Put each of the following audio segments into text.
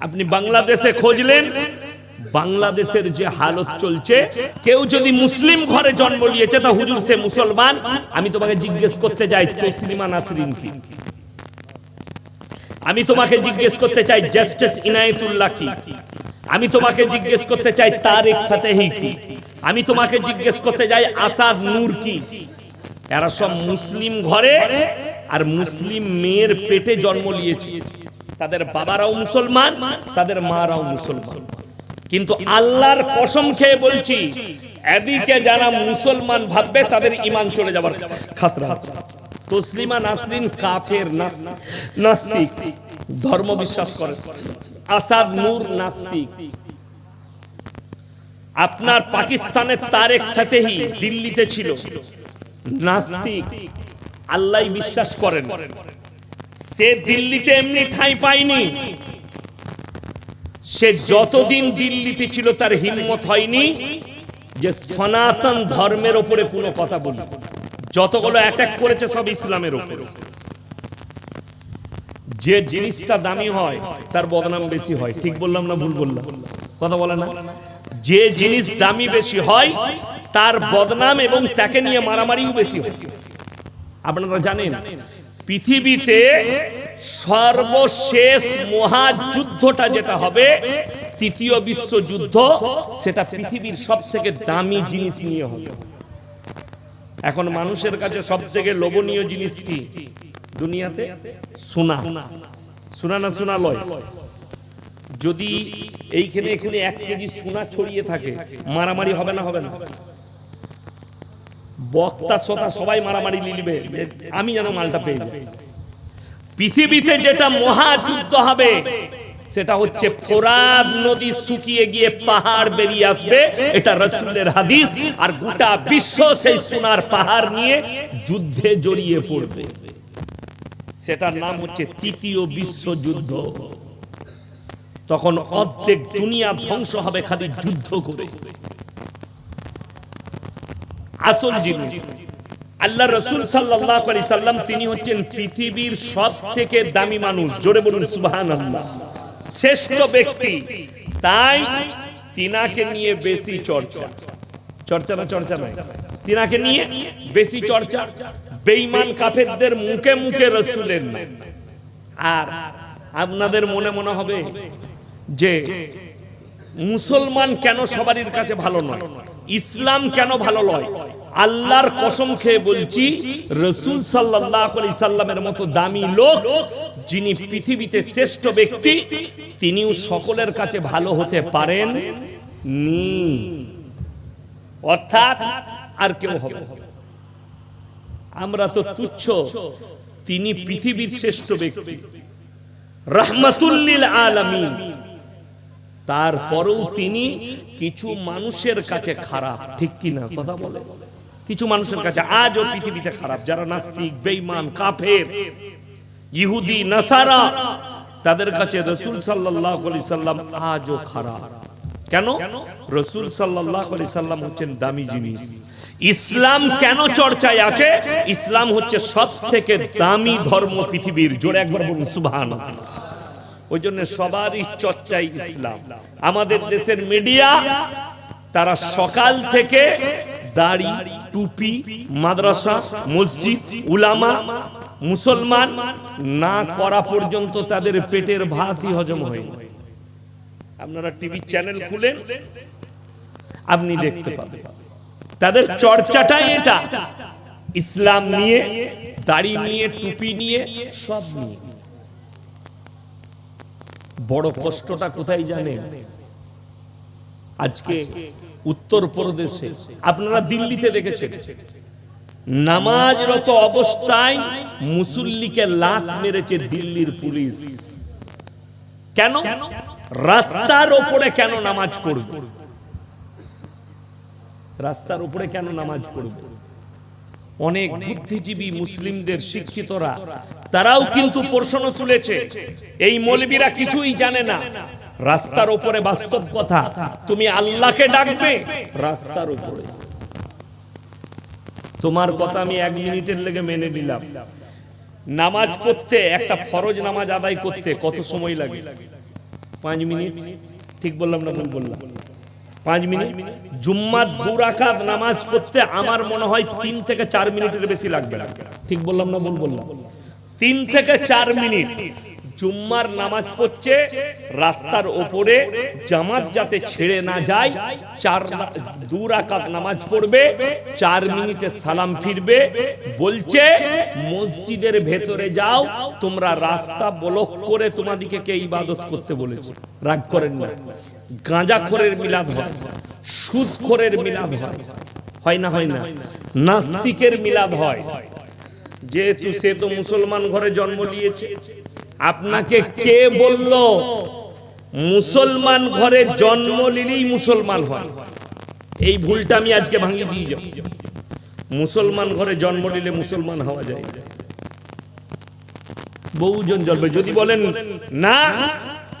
আপনি বাংলাদেশে খোঁজলেন, বাংলাদেশের যে হালত চলছে, কেউ যদি মুসলিম ঘরে জন্ম নিয়েছে, তা হুজুর সে মুসলমান। আমি তোমাকে জিজ্ঞেস করতে যাই তসলিমা নাসরিন কি? আমি তোমাকে জিজ্ঞেস করতে চাই, জাস্টিস ইনায়েতুল্লাহ কি? আমি তোমাকে জিজ্ঞেস করতে চাই, তারেক ফাতেহি কি? আমি তোমাকে জিজ্ঞেস করতে চাই, আসাদ নূর কি? এরা সব মুসলিম ঘরে আর মুসলিম মেয়ের পেটে জন্ম নিয়েছে। তাদের বাবারাও মুসলমান, তাদের মারাও মুসলমান। কিন্তু আল্লাহর কসম খেয়ে বলছি, এদিকে যারা মুসলমান ভাববে, তাদের ইমান চলে যাবার খাতরা তসলিমা নাসরিন কাফের নাস্তিক ধর্ম বিশ্বাস করে। আসাদ নূর নাস্তিক। আপনার পাকিস্তানের তারেক ফাতেহি দিল্লিতে ছিল। নাস্তিক আল্লাহ বিশ্বাস করেন। সে দিল্লিতে এমনি ঠাঁই পায়নি। সে যতদিন দিল্লিতে ছিল তার হিম্মত হয়নি যে সনাতন ধর্মের ওপরে কোনো কথা বলি যতগুলো অ্যাটাক করেছে সব ইসলামের উপরে যে জিনিসটা দামি হয়, তার বদনাম বেশি হয়। ঠিক বললাম না ভুল বললাম? কথা বলে না? যে জিনিস দামি বেশি হয়, তার বদনাম এবং তাকে নিয়ে মারামারিও বেশি হয়। আপনারা জানেন পৃথিবীতে সর্বশেষ মহাযুদ্ধটা যেটা হবে, তৃতীয় বিশ্বযুদ্ধ, সেটা পৃথিবীর সব থেকে দামি জিনিস নিয়ে হবে। এখন মানুষের কাছে সব থেকে লোভনীয় জিনিস কি? দুনিয়াতে সোনা। সোনা না সোনা লয় যদি এইখানে এখানে এক কেজি সোনা ছড়িয়ে থাকে, মারামারি হবে না হবে না? বক্তা, শ্রোতা সবাই মারামারি লিলিবে আমি যেন মালটা পেয়ে যাই। পৃথিবীতে যেটা মহাযুদ্ধ হবে, সেটা হচ্ছে ফোরাদ নদী শুকিয়ে গিয়ে পাহাড় বেরিয়ে আসবে। এটা রসুলের হাদিস। আর গোটা বিশ্ব সেই সোনার পাহাড় নিয়ে যুদ্ধে জড়িয়ে পড়বে। সেটার নাম হচ্ছে তৃতীয় বিশ্বযুদ্ধ। তখন অর্ধেক দুনিয়া ধ্বংস হবে খালি যুদ্ধ করে। আসল জিনিস। আল্লাহ রসুল সাল্লাহ আলি সাল্লাম তিনি হচ্ছেন পৃথিবীর সব থেকে দামি মানুষ। জোরে বলুন সুবাহান আল্লাহ শ্রেষ্ঠ ব্যক্তি, তাই তিনাকে নিয়ে বেশি চর্চা। চর্চা না চর্চা নাই তিনাকে নিয়ে বেশি চর্চা। বেঈমান কাফেরদের মুখে মুখে রসুলের নাম। আর আপনাদের মনে মনে হবে যে মুসলমান কেন সবারই কাছে ভালো নয়? ইসলাম কেন ভালো নয়? আল্লাহর কসম খেয়ে বলছি, রসুল সাল্লাহ সাল্লামের মতো দামি লোক, যিনি পৃথিবীতে শ্রেষ্ঠ ব্যক্তি, তিনিও সকলের কাছে ভালো হতে পারেন নি। অর্থাৎ আর কেউ হবে আমরা তো তুচ্ছ, তিনি পৃথিবীর শ্রেষ্ঠ ব্যক্তি। রহমাতুল্লিল আলামিন। তারপরেও তিনি কিছু মানুষের কাছে খারাপ, ঠিক কি না কথা বলে? কিছু মানুষের কাছে আজও পৃথিবীতে খারাপ, যারা নাস্তিক, বেঈমান, কাফের, ইহুদি, নাসারা, তাদের কাছে রসুল সাল্লাহ আলি সাল্লাম আজও খারাপ। কেন? রসুল সাল্লাহ আলি সাল্লাম হচ্ছেন দামি জিনিস। ইসলাম কেন চর্চায় আছে? ইসলাম হচ্ছে সব থেকে দামি ধর্ম পৃথিবীর, জোরে একবার বলুন সুবহান ওই জন্য সবারই চর্চাই ইসলাম। আমাদের দেশের মিডিয়া, তারা সকাল থেকে দাড়ি, টুপি, মাদ্রাসা, মসজিদ, উলামা, মুসলমান, না করা পর্যন্ত তাদের পেটের ভাতই হজম হয় আপনারা টিভি চ্যানেল খুলেন, আপনি দেখতে পাবেন। তাদের চর্চাটাই এটা। ইসলাম নিয়ে, দাড়ি নিয়ে, টুপি নিয়ে, সব নিয়ে। বড় কষ্টটা কোথায় জানেন? আজকে উত্তর প্রদেশে আপনারা দিল্লিতে দেখেছেন। নামাজরত অবস্থায় মুসল্লিকে লাত মেরেছে দিল্লির পুলিশ। কেন? রাস্তার ওপরে কেন নামাজ পড়বে? রাস্তার উপরে কেন নামাজ পড়বে? অনেক বুদ্ধিজীবী মুসলিমদের শিক্ষিতরা, তারাও কিন্তু প্রশ্ন তুলেছে, এই মৌলবীরা কিছুই জানে না। রাস্তার উপরে বাস্তব কথা, তুমি আল্লাহকে ডাকবে? রাস্তার উপরে। তোমার কথা আমি এক মিনিটের লেগে মেনে নিলাম। নামাজ পড়তে, একটা ফরজ নামাজ আদায় করতে কত সময় লাগে? পাঁচ মিনিট? ঠিক বললাম না বললাম? পাঁচ মিনিট? জুম্মার দুরাকাত নামাজ পড়তে আমার মনে হয় তিন থেকে চার মিনিটের বেশি লাগবে ঠিক বললাম না ভুল বললাম? তিন থেকে চার মিনিট। জুম্মার নামাজ পড়ছে, রাস্তার ওপরে জামাত যাতে ছেড়ে না যায়, চার দু রাকাত নামাজ পড়বে, চার মিনিটে সালাম ফিরবে, বলছে, মসজিদের ভেতরে যাও, তোমরা রাস্তা ব্লক করে তোমাদিকে কে ইবাদত করতে বলেছে? রাগ করেন না। গাঁজাখোরের মিলাদ হয় সুদখোরের মিলাদ হয়। হয় না হয় না? নাস্তিকের মিলাদ হয়। যেহেতু সে তো মুসলমান ঘরে জন্ম নিয়েছে। আপনাকে কে বলল? মুসলমান ঘরে জন্ম নিলেই মুসলমান হয়। এই ভুলটা আমি আজকে ভাঙিয়ে দিয়ে যাব। মুসলমান ঘরে জন্ম নিলে মুসলমান হওয়া যায় বহুজন জন্মে, যদি বলেন, না,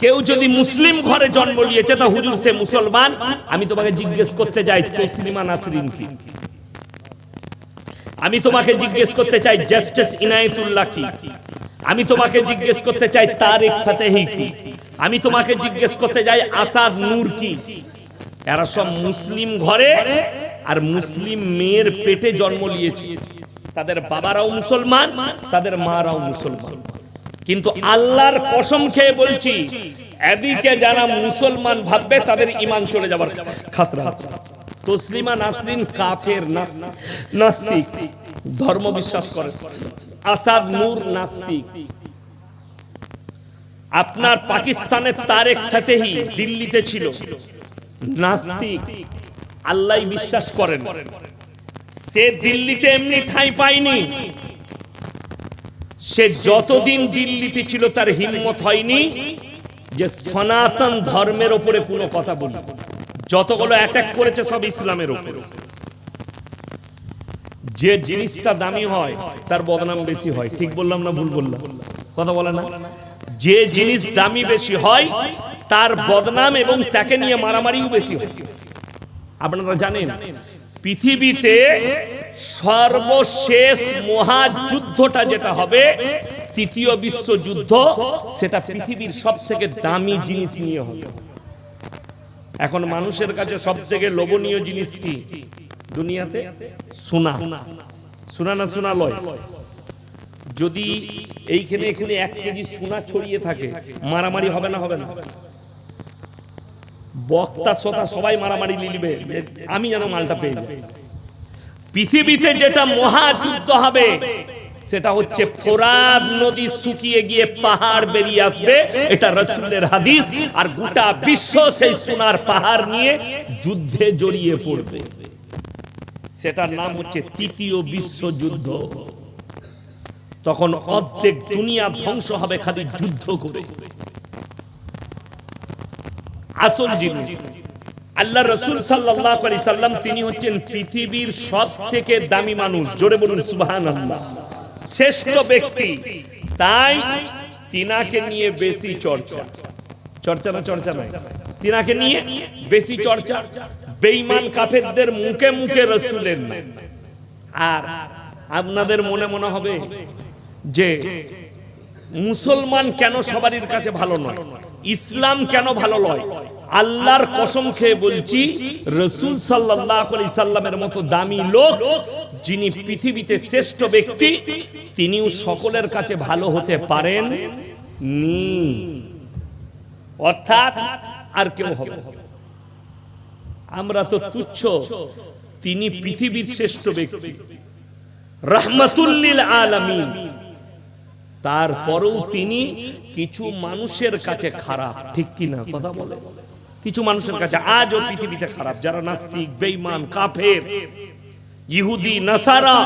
কেউ যদি মুসলিম ঘরে জন্ম নিয়েছে, তা হুজুর সে মুসলমান? আমি তোমাকে জিজ্ঞেস করতে যাই তসলিমা নাসরিন কি? আমি তোমাকে জিজ্ঞেস করতে চাই, জাস্টিস ইনায়েতুল্লাহ কি? আমি তোমাকে জিজ্ঞেস করতে চাই ফাতেহি কি? আমি তোমাকে জিজ্ঞেস করতে চাই, আসাদ নূর কি? এরা সব মুসলিম ঘরে আর মুসলিম মেয়ের পেটে জন্ম নিয়েছে। তাদের বাবারাও মুসলমান, তাদের মারাও মুসলমান। কিন্তু আল্লাহর কসম খেয়ে বলছি, এদিকে যারা মুসলমান ভাববে, তাদের ইমান চলে যাবার খাতরা। তসলিমা নাসরিন কাফের নাস- নাস্তিক, ধর্ম বিশ্বাস করে। আসাদ নূর নাস্তিক। আপনার পাকিস্তানের তারেক ফাতেহি দিল্লিতে ছিল। নাস্তিক, আল্লাহ বিশ্বাস করেন। সে দিল্লিতে এমনি ঠাঁই পায়নি। সে যতদিন দিল্লিতে ছিল তার হিম্মত হয়নি যে সনাতন ধর্মের ওপরে কোনো কথা বলি যতগুলো অ্যাটাক করেছে সব ইসলামের উপর যে জিনিসটা দামি হয়, তার বদনাম বেশি হয়। ঠিক বললাম না ভুল বললাম? কথা বলে না? যে জিনিস দামি বেশি হয়, তার বদনাম এবং তাকে নিয়ে মারামারিও বেশি হয়। আপনারা জানেন, পৃথিবীতে সর্বশেষ মহাযুদ্ধটা যেটা হবে, তৃতীয় বিশ্বযুদ্ধ, সেটা পৃথিবীর সব থেকে দামি জিনিস নিয়ে হবে। এখন মানুষের কাছে সব থেকে লোভনীয় জিনিস কি? দুনিয়াতে সোনা। সোনা। না সোনা লয়? যদি এইখানে এখানে এক কেজি সোনা ছড়িয়ে থাকে মারামারি হবে না হবে না? বক্তা শ্রোতা সবাই মারামারি লিখবে আমি যেন মালটা পেয়ে যাই। পৃথিবীতে যেটা মহাযুদ্ধ হবে সেটা হচ্ছে ফোরাদ নদী শুকিয়ে গিয়ে পাহাড় বেরিয়ে আসবে। এটা রসুলের হাদিস। আর গোটা বিশ্ব সেই সোনার পাহাড় নিয়ে যুদ্ধে জড়িয়ে পড়বে। সেটার নাম হচ্ছে তৃতীয় বিশ্বযুদ্ধ তখন অর্ধেক দুনিয়া ধ্বংস হবে খালি যুদ্ধ করে। আসল জিনিস আল্লাহ রসুল সাল্লাহ আলি সাল্লাম তিনি হচ্ছেন পৃথিবীর সব থেকে দামি মানুষ। জোরে বলুন সুবাহান আল্লাহ শ্রেষ্ঠ ব্যক্তি। তাই তিনাকে নিয়ে বেশি চর্চা। চর্চা। না চর্চা নয় তিনাকে নিয়ে বেশি চর্চা। বেঈমান কাফেরদের মুখে মুখে রসুলের নাম। আর আপনাদের মনে মনে হবে যে মুসলমান কেন সবারই কাছে ভালো নয়? ইসলাম কেন ভালো নয়? আল্লাহর কসম খেয়ে বলছি, রসুল সাল্লামের মতো দামি লোক যিনি পৃথিবীতে শ্রেষ্ঠ ব্যক্তি, তিনিও সকলের কাছে ভালো হতে পারেন নি অর্থাৎ আর কেউ হবে। আমরা তো তুচ্ছ, তিনি পৃথিবীর শ্রেষ্ঠ ব্যক্তি। রহমাতুল্লিল আলামিন। তারপরেও তিনি কিছু মানুষের কাছে খারাপ, ঠিক কি না কথা বলে? কিছু মানুষের কাছে আজও পৃথিবীতে খারাপ, যারা নাস্তিক, বেঈমান, কাফের, ইহুদি, নাসারা,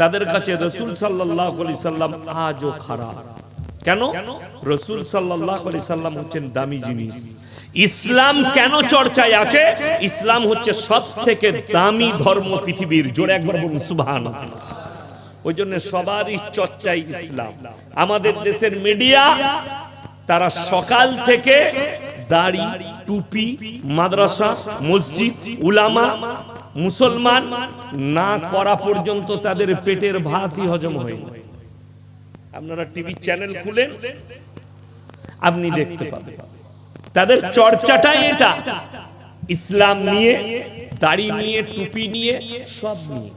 তাদের কাছে রসুল সাল্লাহ সাল্লাম আজও খারাপ। কেন? রসুল সাল্লাহ সাল্লাম হচ্ছেন দামি জিনিস। ইসলাম কেন চর্চায় আছে? ইসলাম হচ্ছে সব থেকে দামি ধর্ম পৃথিবীর। জোরে একবার বলুন সুবহান ওই জন্য সবারই চর্চায় ইসলাম। আমাদের দেশের মিডিয়া তারা সকাল থেকে দাড়ি টুপি মাদ্রাসা মসজিদ উলামা মুসলমান না করা পর্যন্ত তাদের পেটের ভাতই হজম হয়। আপনারা টিভি চ্যানেল খুলেন? আপনি দেখতে পাবেন। তাদের চর্চাটাই এটা। ইসলাম নিয়ে, দাড়ি নিয়ে, টুপি নিয়ে, সব নিয়ে।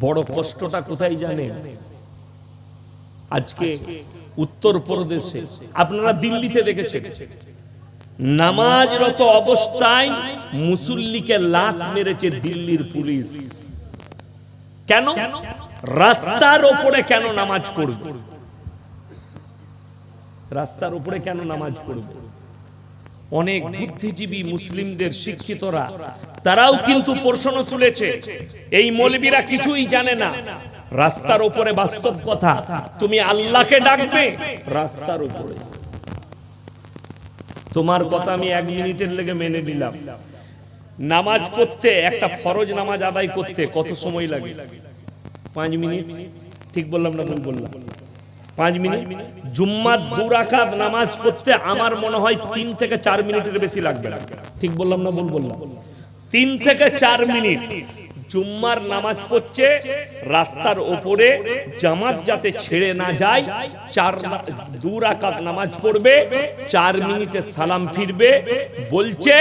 বড় কষ্টটা কোথায় জানেন? আজকে উত্তর প্রদেশে আপনারা দিল্লিতে দেখেছেন। নামাজরত অবস্থায় মুসল্লিকে লাত মেরেছে দিল্লির পুলিশ। কেন? রাস্তার ওপরে কেন নামাজ পড়বে? রাস্তার উপরে কেন নামাজ পড়বে? অনেক বুদ্ধিজীবী মুসলিমদের শিক্ষিতরা, তারাও কিন্তু প্রশ্ন তুলেছে, এই মৌলবীরা কিছুই জানে না। রাস্তার উপরে বাস্তব কথা, তুমি আল্লাহকে ডাকবে রাস্তার উপরে। তোমার কথা আমি এক মিনিটের লেগে মেনে নিলাম। নামাজ পড়তে, একটা ফরজ নামাজ আদায় করতে কত সময় লাগে? পাঁচ মিনিট? ঠিক বললাম না বললাম? পাঁচ মিনিট। জুম্মার দুরাকাত নামাজ পড়তে আমার মনে হয় তিন থেকে চার মিনিটের বেশি লাগবে। ঠিক বললাম না ভুল বললাম? তিন থেকে চার মিনিট। জুম্মার নামাজ পড়ছে, রাস্তার ওপরে জামাত যাতে ছেড়ে না যায়, চার দু রাকাত নামাজ পড়বে, চার মিনিটে সালাম ফিরবে, বলছে,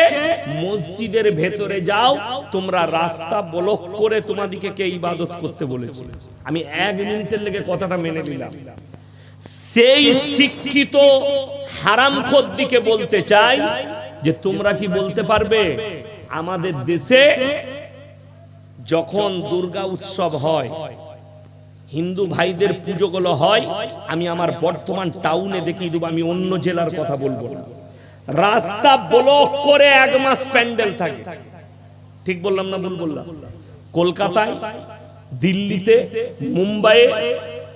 মসজিদের ভেতরে যাও, তোমরা রাস্তা ব্লক করে তোমাদিকে কে ইবাদত করতে বলেছে। আমি এক মিনিটের লেগে কথাটা মেনে নিলাম। সেই শিক্ষিত হারামখোর দিকে বলতে চাই যে তোমরা কি বলতে পারবে? আমাদের দেশে যখন দুর্গা উৎসব হয়, হিন্দু ভাইদের পুজোগুলো হয়, আমি আমার বর্তমান টাউনে দেখিয়ে দেবো, আমি অন্য জেলার কথা বলব না। রাস্তা ব্লক করে এক মাস প্যান্ডেল থাকে। ঠিক বললাম না ভুল বললাম? কলকাতায়, দিল্লিতে, মুম্বাইয়ে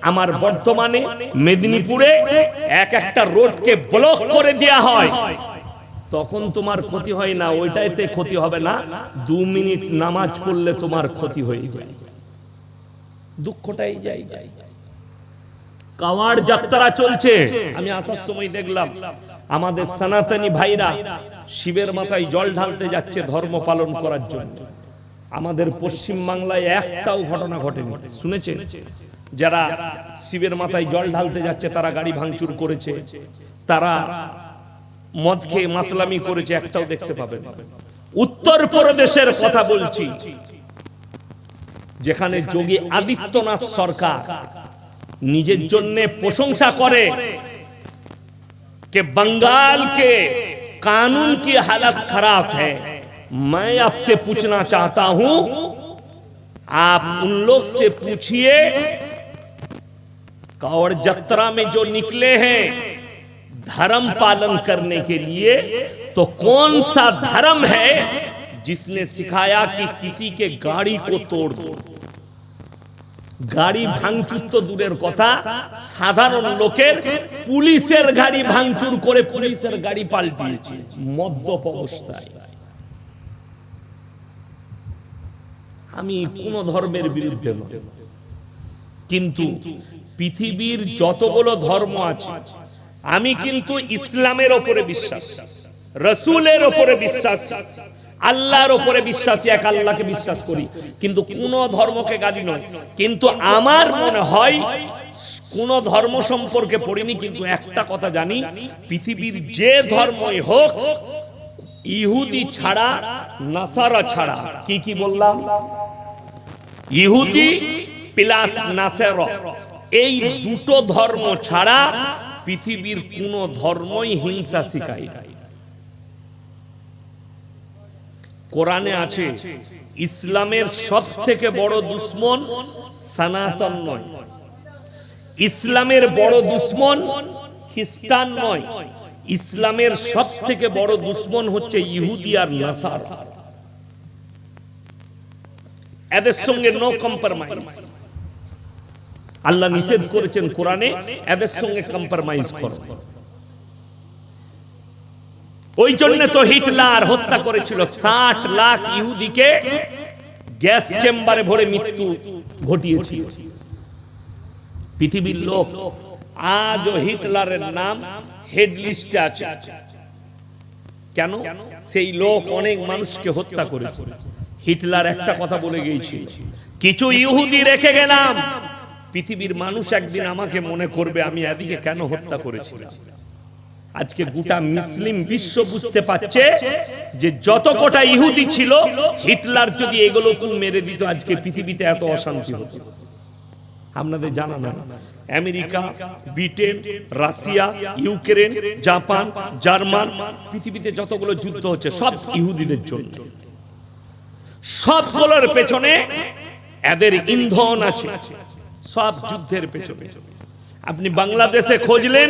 আমার বর্তমানে মেদিনীপুরে এক একটা রোডকে ব্লক করে দেওয়া হয়। তখন তোমার ক্ষতি হয় না, ওইটাইতে ক্ষতি হবে না। দু মিনিট নামাজ পড়লে তোমার ক্ষতি হয়ে যায়। দুঃখটাই যাই যাই কাওয়াড় যাত্রা চলছে। আমি আসার সময় দেখলাম, আমাদের সনাতনী ভাইরা শিবের মাথায় জল ঢালতে যাচ্ছে ধর্ম পালন করার জন্য। আমাদের পশ্চিম বাংলায় একটাও ঘটনা ঘটেনি। শুনেছেন? যারা শিবের মাথায় জল ঢালতে যাচ্ছে তারা গাড়ি ভাঙচুর করেছে তারা মদ খেয়ে মাতলামি করেছে একটাও দেখতে পাবেন উত্তর প্রদেশের কথা বলছি যেখানে যোগী আদিত্যনাথ সরকার নিজের জন্য প্রশংসা করে कि बंगाल के कानून की हालत खराब है मैं आपसे पूछना चाहता हूं आप उन लोग से पूछिए कौड़ जत्रा में जो निकले हैं धर्म पालन करने के लिए तो कौन सा धर्म है जिसने सिखाया कि किसी के गाड़ी को तोड़ दो গাড়ি ভাঙচুর তো দূরের কথা সাধারণ লোকের পুলিশের গাড়ি ভাঙচুর করে পুলিশের গাড়ি পাল্টিয়েছে মদ্যপ অবস্থায় আমি কোন ধর্মের বিরুদ্ধে নই কিন্তু পৃথিবীর যতগুলো ধর্ম আছে, আমি কিন্তু ইসলামের ওপরে বিশ্বাস, রসুলের ওপরে বিশ্বাস, আল্লাহর ওপরে বিশ্বাসী এক আল্লাহকে বিশ্বাস করি। কিন্তু কোন ধর্মকে গালি নয়। কিন্তু আমার মনে হয়, কোন ধর্ম সম্পর্কে পড়িনি, কিন্তু একটা কথা জানি, পৃথিবীর যে ধর্মই হোক, ইহুদি ছাড়া, নাসারা ছাড়া, কি কি বললাম? ইহুদি প্লাস নাসের। এই দুটো ধর্ম ছাড়া পৃথিবীর কোন ধর্মই হিংসা শিখায় কোরআনে আছে, ইসলামের সব থেকে বড় দুশ্মন সনাতন নয়। ইসলামের বড় দুশ্মন খ্রিস্টান নয়। ইসলামের সব থেকে বড় দুশ্মন হচ্ছে ইহুদি আর নাসার। এদের সঙ্গে নো কম্প্রোমাইজ আল্লাহ নিষেধ করেছেন কোরআনে, এদের সঙ্গে কম্প্রোমাইজ করো। ওই জন্য তো হিটলার হত্যা করেছিল। ষাট লাখ ইহুদিকে গ্যাস চেম্বারে ভরে মৃত্যু ঘটিয়েছিল। পৃথিবীর লোক আজও হিটলারের নাম হেড লিস্টে আছে। কেন? সেই লোক অনেক মানুষকে হত্যা করেছে। হিটলার একটা কথা বলে গিয়েছিল। কিছু ইহুদি রেখে গেলাম। পৃথিবীর মানুষ একদিন আমাকে মনে করবে আমি এদিকে কেন হত্যা করেছিলাম আজকে গোটা মুসলিম বিশ্ব বুঝতে পারছে যে যত কটা ইহুদি ছিল, হিটলার যদি এগুলোকে মেরে দিত, আজকে পৃথিবীতে এত অশান্তি হতো। আপনাদের জানা না America, Britain, Russia, Ukraine, Japan, German, পৃথিবীতে যতগুলো যুদ্ধ হচ্ছে, সব ইহুদিদের জন্য। সবগুলোর পেছনে এদের ইন্ধন আছে। সব যুদ্ধের পেছনে। আপনি বাংলাদেশে খোঁজলেন?